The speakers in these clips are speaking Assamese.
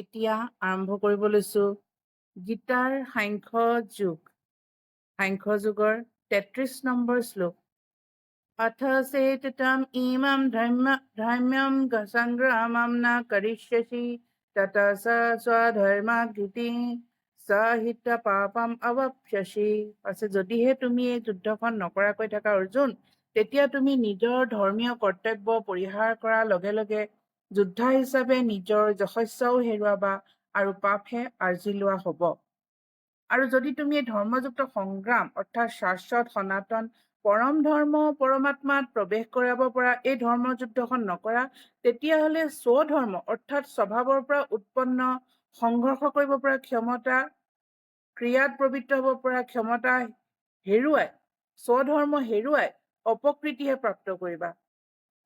এতিয়া আৰম্ভ কৰিব লৈছো। গীতাৰ সাংখ্য যুগ। সাংখ্য যুগৰ তেত্ৰিশ নম্বৰ শ্লোক। অথ চেততম ইমাম ধৰ্ম ধৰ্ম্যম সংগ্ৰামম ন কৰিষ্যসি তত স স্বধৰ্মাকৃতি সহিত পাপম অৱপ্স্যসি আছে যদিহে তুমি এই যুদ্ধখন নকৰাকৈ থাকা অৰ্জুন তেতিয়া তুমি নিজৰ ধৰ্মীয় কৰ্তব্য পৰিহাৰ কৰাৰ লগে লগে যোদ্ধা হিচাপে নিজৰ যশস্যাও হেৰুৱাবা আৰু পাপহে আৰ্জি লোৱা হব। আৰু যদি তুমি ধৰ্মযুক্ত সংগ্ৰাম অৰ্থাৎ শাশ্বত সনাতন পৰম ধৰ্ম পৰমাত্মাত প্ৰৱেশ কৰাব পৰা এই ধৰ্ম যুদ্ধখন নকৰা তেতিয়াহলে স্বধৰ্ম অৰ্থাৎ স্বভাৱৰ পৰা উৎপন্ন সংঘৰ্ষ কৰিব পৰা ক্ষমতা ক্ৰিয়াত প্ৰবৃত্ত হব পৰা ক্ষমতা হেৰুৱাই স্বধৰ্ম হেৰুৱাই অপকৃতিহে প্ৰাপ্ত কৰিবা।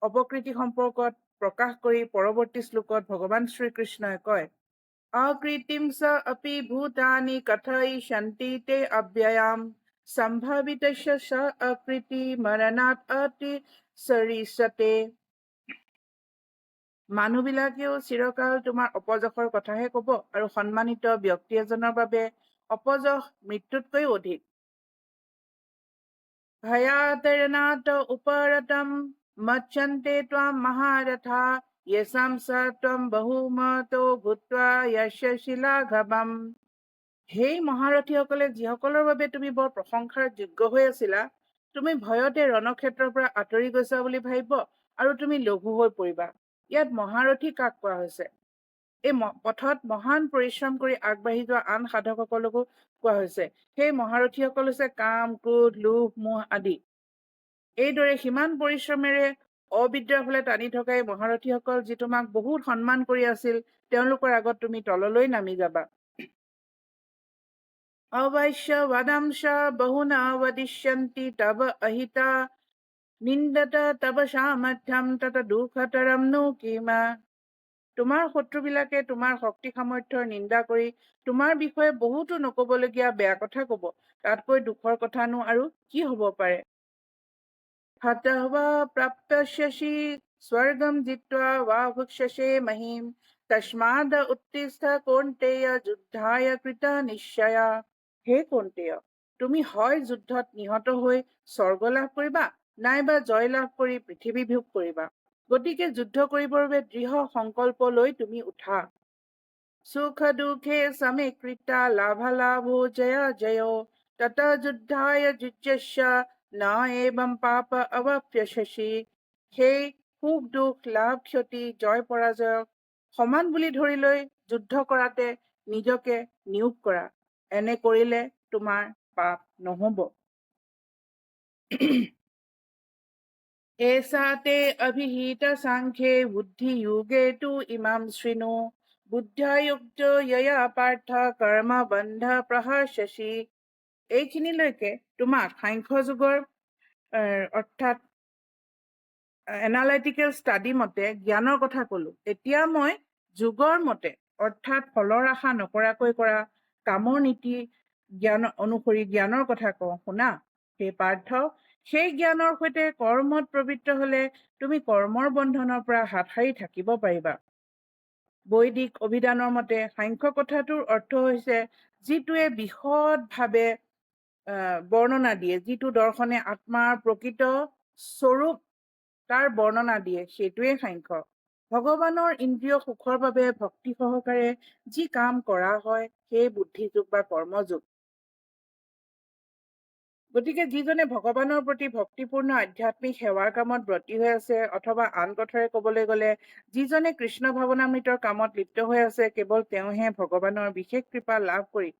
অপকৃতি সম্পৰ্কত প্ৰকাশ কৰি পৰৱৰ্তী শ্লোকত ভগৱান শ্ৰীকৃষ্ণই কয় অকৃতিম চ অপি ভূতানি কথই শান্তি তে অব্যয়াম সম্ভাৱিত চ অকৃতি মৰণাত অতি সৰিষতে। মানুহবিলাকেও চিৰকাল তোমাৰ অপযশৰ কথাহে কব আৰু সন্মানিত ব্যক্তি এজনৰ বাবে অপযশ মৃত্যুতকৈও অধিক। ভয়াতৰনাত উপৰতম মহাৰথা য়েসাম স ত্বম বহুমতো ভূত্বা যশস্বী লাঘৱম সেই মহাৰথীসকলে যিসকলৰ বাবে তুমি বৰ প্ৰশংসাৰ যোগ্য হৈ আছিলা তুমি ভয়তে ৰণক্ষেত্ৰৰ পৰা আঁতৰি গৈছা বুলি ভাবিব আৰু তুমি লঘু হৈ পৰিবা। ইয়াত মহাৰথী কাক কোৱা হৈছে? এই পথত মহান পৰিশ্ৰম কৰি আগবাঢ়ি যোৱা আন সাধকসকলকো কোৱা হৈছে। সেই মহাৰথীসকল হৈছে কাম ক্ৰোধ লোভ মোহ আদি। এইদৰে সিমান পৰিশ্ৰমেৰে অবিদ্যাৰ ফালে টানি থকা এই মহাৰথীসকল যি তোমাক বহুত সন্মান কৰি আছিল তেওঁলোকৰ আগত তুমি তললৈ নামি যাবা। অৱশ্য বদংশ বহুনা বদিষ্যন্তি তব অহিতা নিন্দত তব সামৰ্থ্যম তত দুখতৰম নো কিমা। তোমাৰ শত্ৰুবিলাকে তোমাৰ শক্তি সামৰ্থ্যৰ নিন্দা কৰি তোমাৰ বিষয়ে বহুতো নকবলগীয়া বেয়া কথা কব। তাতকৈ দুখৰ কথানো আৰু কি হব পাৰে? হতঃ প্ৰাপ্তস্যসি স্বৰ্গম জিত্বা वा ভুক্ষ্যসে মহিম তস্মাদ উত্তিষ্ঠ কৌন্তেয় যুদ্ধায় কৃত নিশ্চয়া হে কৌন্তেয় তুমি হয় যুদ্ধত নিহত হৈ স্বৰ্গ লাভ কৰিবা নাইবা জয় লাভ কৰি পৃথিৱী ভোগ কৰিবা। গতিকে যুদ্ধ কৰিবৰ বাবে দৃঢ় সংকল্প লৈ তুমি উঠা। সুখ দুখে সমীকৃতা লাভালাভো জয় জয়। তত যুদ্ধায় যুজ্যস্য না এবং পাপ অৱপ্যশী সেই সুখ দুখ লাভ ক্ষতি জয় পৰাজয়ক সমান বুলি ধৰি লৈ যুদ্ধ কৰাতে নিজকে নিয়োগ কৰা। এনে কৰিলে তোমাৰ পাপ নহ'ব। এচা তে অভিহিত সাংখ্যে বুদ্ধি যোগে তু ইমাম শ্ৰীণু বুদ্ধায়ুক্ত য়া পাৰ্থ কৰ্ম বন্ধ প্ৰহ শশী এইখিনিলৈকে তোমাক সাংখ্য যুগৰ অৰ্থাৎ এনালাইটিকেল ষ্টাডি মতে জ্ঞানৰ কথা কলো। এতিয়া মই যুগৰ মতে অৰ্থাৎ ফলৰ আশা নকৰাকৈ কৰা কামৰ নীতি জ্ঞান অনুসৰি জ্ঞানৰ কথা কওঁ শুনা? সেই পাৰ্থ সেই জ্ঞানৰ সৈতে কৰ্মত প্ৰবৃত্ত হলে তুমি কৰ্মৰ বন্ধনৰ পৰা হাত সাৰি থাকিব পাৰিবা। বৈদিক অভিধানৰ মতে সাংখ্য কথাটোৰ অৰ্থ হৈছে যিটোৱে বিশদভাৱে বৰ্ণনা দিয়ে যিটো দৰ্শনে আত্মাৰ প্ৰকৃত স্বৰূপ তাৰ বৰ্ণনা দিয়ে সেইটোৱে সাংখ্য। ভগৱানৰ ইন্দ্ৰিয় সুখৰ বাবে ভক্তি সহকাৰে যি কাম কৰা হয় সেই বুদ্ধিযোগ বা কৰ্মযোগ। গতিকে যিজনে ভগৱানৰ প্ৰতি ভক্তিপূৰ্ণ আধ্যাত্মিক সেৱাৰ কামত ব্ৰতী হৈ আছে অথবা আন কথাৰে কবলৈ গলে যিজনে কৃষ্ণ ভাৱনামৃতৰ কামত লিপ্ত হৈ আছে কেৱল তেওঁহে ভগৱানৰ বিশেষ কৃপা লাভ কৰি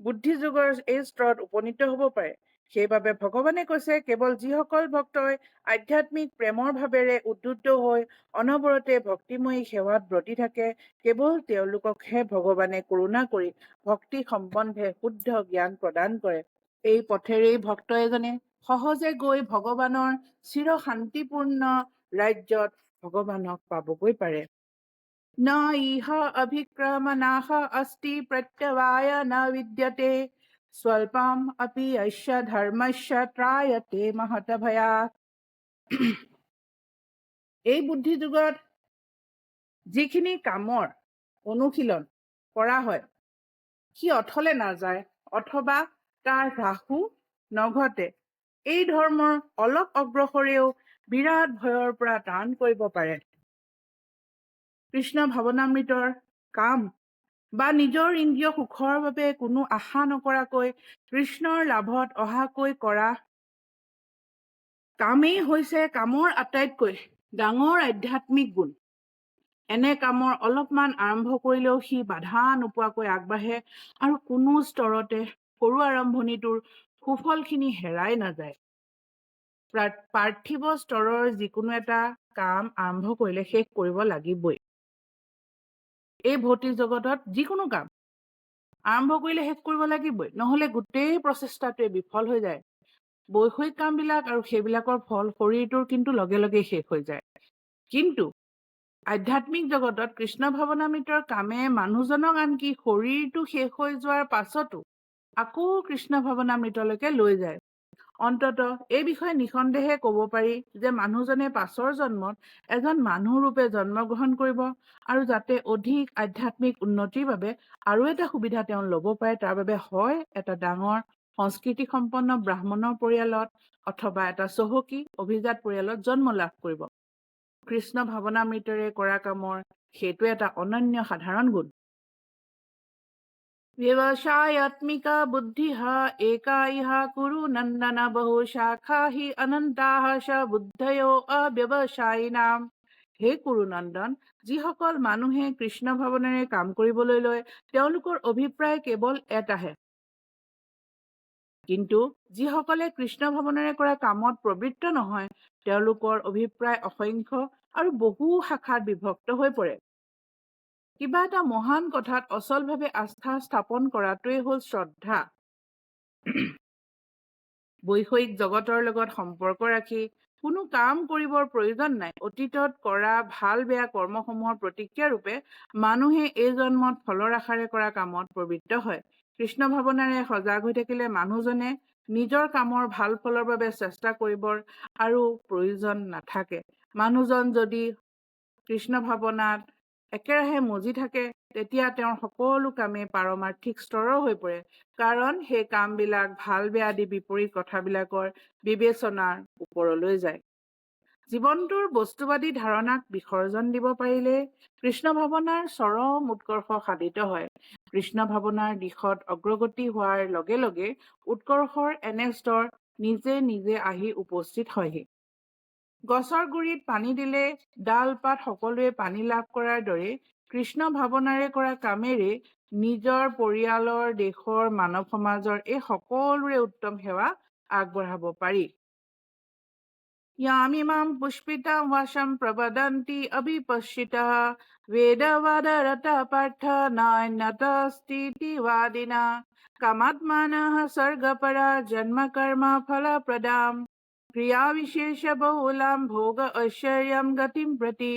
বুদ্ধি যুগৰ এই স্তৰত উপনীত হব পাৰে। সেইবাবে ভগৱানে কৈছে কেৱল যিসকল ভক্তই আধ্যাত্মিক প্ৰেমৰ ভাৱেৰে উদ্বুদ্ধ হৈ অনবৰতে ভক্তিময়ী সেৱাত ব্ৰতী থাকে কেৱল তেওঁলোককহে ভগৱানে কৰোণা কৰি ভক্তি সম্বন্ধে শুদ্ধ জ্ঞান প্ৰদান কৰে। এই পথেৰেই ভক্ত এজনে সহজে গৈ ভগৱানৰ চিৰ শান্তিপূৰ্ণ ৰাজ্যত ভগৱানক পাবগৈ পাৰে। ন ইহ অভিক্ৰমনাশ অস্তি প্ৰত্যৱায় ন বিদ্যতে স্বল্পম অপি ঐশ্য ধৰ্মস্য ত্ৰায়তে মহত ভয়া এই বুদ্ধি যুগত যিখিনি কামৰ অনুশীলন কৰা হয় সি অথলে নাযায় অথবা তাৰ হ্ৰাসো নঘটে। এই ধৰ্মৰ অলপ অগ্ৰসৰেও বিৰাট ভয়ৰ পৰা টান কৰিব পাৰে। কৃষ্ণ ভাৱনামৃতৰ কাম বা নিজৰ ইন্দ্ৰিয় সুখৰ বাবে কোনো আশা নকৰাকৈ কৃষ্ণৰ লাভত অহাকৈ কৰা কামেই হৈছে কামৰ আটাইতকৈ ডাঙৰ আধ্যাত্মিক গুণ। এনে কামৰ অলপমান আৰম্ভ কৰিলেও সি বাধা নোপোৱাকৈ আগবাঢ়ে আৰু কোনো স্তৰতে সৰু আৰম্ভণিটোৰ সুফলখিনি হেৰাই নাযায়। পাৰ্থিৱ স্তৰৰ যিকোনো এটা কাম আৰম্ভ কৰিলে শেষ কৰিব লাগিবই। এই ভৌতিক জগতত যিকোনো কাম আৰম্ভ কৰিলে শেষ কৰিব লাগিবই। নহলে গোটেই প্ৰচেষ্টাটোৱে বিফল হৈ যায়। বৈষয়িক কামবিলাক আৰু সেইবিলাকৰ ফল শৰীৰটোৰ কিন্তু লগে লগে শেষ হৈ যায়। কিন্তু আধ্যাত্মিক জগতত কৃষ্ণ ভাৱনামৃতৰ কামে মানুহজনক আনকি শৰীৰটো শেষ হৈ যোৱাৰ পাছতো আকৌ কৃষ্ণ ভাৱনামৃতলৈকে লৈ যায়। অন্তত এই বিষয়ে নিঃসন্দেহে কব পাৰি যে মানুহজনে পাছৰ জন্মত এজন মানুহ ৰূপে জন্মগ্ৰহণ কৰিব আৰু যাতে অধিক আধ্যাত্মিক উন্নতিৰ বাবে আৰু এটা সুবিধা তেওঁ ল'ব পাৰে তাৰ বাবে হয় এটা ডাঙৰ সংস্কৃতি সম্পন্ন ব্ৰাহ্মণৰ পৰিয়ালত অথবা এটা চহকী অভিজাত পৰিয়ালত জন্ম লাভ কৰিব। কৃষ্ণ ভাৱনামৃতেৰে কৰা কামৰ সেইটো এটা অনন্য সাধাৰণ গুণ। व्यवसायात्मिका बुद्धिः एका इह कुरु नन्दन बहु शाखा हि অনন্তাহ চ বুদ্ধয়ো অব্যৱসায়ীনাম হে কুৰু নন্দন যিসকল মানুহে কৃষ্ণ ভাৱনেৰে কাম কৰিবলৈ লয় তেওঁলোকৰ অভিপ্ৰায় কেৱল এটাহে কিন্তু যিসকলে কৃষ্ণ ভাৱনেৰে কৰা কামত প্ৰবৃত্ত নহয় তেওঁলোকৰ অভিপ্ৰায় অসংখ্য আৰু বহু শাখাত বিভক্ত হৈ পৰে কিবা এটা মহান কথাত অচলভাৱে আস্থা স্থাপন কৰাটোৱেই হ'ল শ্ৰদ্ধা। বৈষয়িক জগতৰ লগত সম্পৰ্ক ৰাখি কোনো কাম কৰিবৰ প্ৰয়োজন নাই। অতীতত কৰা ভাল বেয়া কৰ্মসমূহৰ প্ৰতিক্ৰিয়া ৰূপে মানুহে এই জন্মত ফলৰ আশাৰে কৰা কামত প্ৰবৃত্ত হয়। কৃষ্ণ ভাৱনাৰে সজাগ হৈ থাকিলে মানুহজনে নিজৰ কামৰ ভাল ফলৰ বাবে চেষ্টা কৰিবৰ আৰু প্ৰয়োজন নাথাকে। মানুহজন যদি কৃষ্ণ ভাৱনাত একেৰাহে মজি থাকে তেতিয়া তেওঁৰ সকলো কামেই পাৰমাৰ্থিক স্তৰৰ হৈ পৰে। কাৰণ সেই কামবিলাক ভাল বেয়া আদি বিপৰীত কথাবিলাকৰ বিবেচনাৰ ওপৰলৈ যায়। জীৱনটোৰ বস্তুবাদী ধাৰণাক বিসৰ্জন দিব পাৰিলে কৃষ্ণ ভাৱনাৰ চৰম উৎকৰ্ষ সাধিত হয়। কৃষ্ণ ভাৱনাৰ দিশত অগ্ৰগতি হোৱাৰ লগে লগে উৎকৰ্ষৰ এনে স্তৰ নিজে নিজে আহি উপস্থিত হয়হি। গছৰ গুৰিত পানী দিলে ডাল পাত সকলোৱে পানী লাভ কৰাৰ দৰে কৃষ্ণ ভাৱনাৰে কৰা কামেৰে নিজৰ পৰিয়ালৰ দেশৰ মানৱ সমাজৰ এই সকলোৰে উত্তম সেৱা আগবঢ়াব পাৰি यामिमां पुष्पितां वाशं प्रवदन्ति अभिपश्चितः वेदवादरतः पार्थ नान्यतस्तीति वादिना कामात्मानः सर्गपरा जन्मकर्म फलप्रदां ক্ৰিয়াবিশেষবহুলাম ভোগ ঐশ্বৰ্যম গতিম প্ৰতি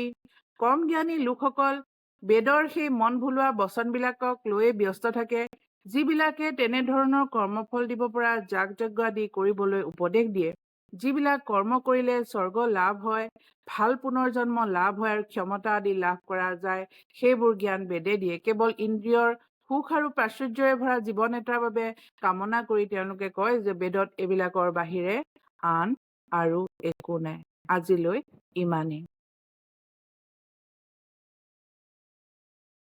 কম জ্ঞানী লোকসকল বেদৰ সেই মন ভুলোৱা বচনবিলাকক লৈয়ে ব্যস্ত থাকে যিবিলাকে তেনেধৰণৰ কৰ্মফল দিব পৰা যাগ যজ্ঞ আদি কৰিবলৈ উপদেশ দিয়ে। যিবিলাক কৰ্ম কৰিলে স্বৰ্গ লাভ হয় ভাল পুনৰ্জন্ম লাভ হয় আৰু ক্ষমতা আদি লাভ কৰা যায় সেইবোৰ জ্ঞান বেদে দিয়ে। কেৱল ইন্দ্ৰিয়ৰ সুখ আৰু প্ৰাচুৰ্যৰে ভৰা জীৱন এটাৰ বাবে কামনা কৰি তেওঁলোকে কয় যে বেদত এইবিলাকৰ বাহিৰে আন আৰু একো নাই। আজিলৈ ইমানেই।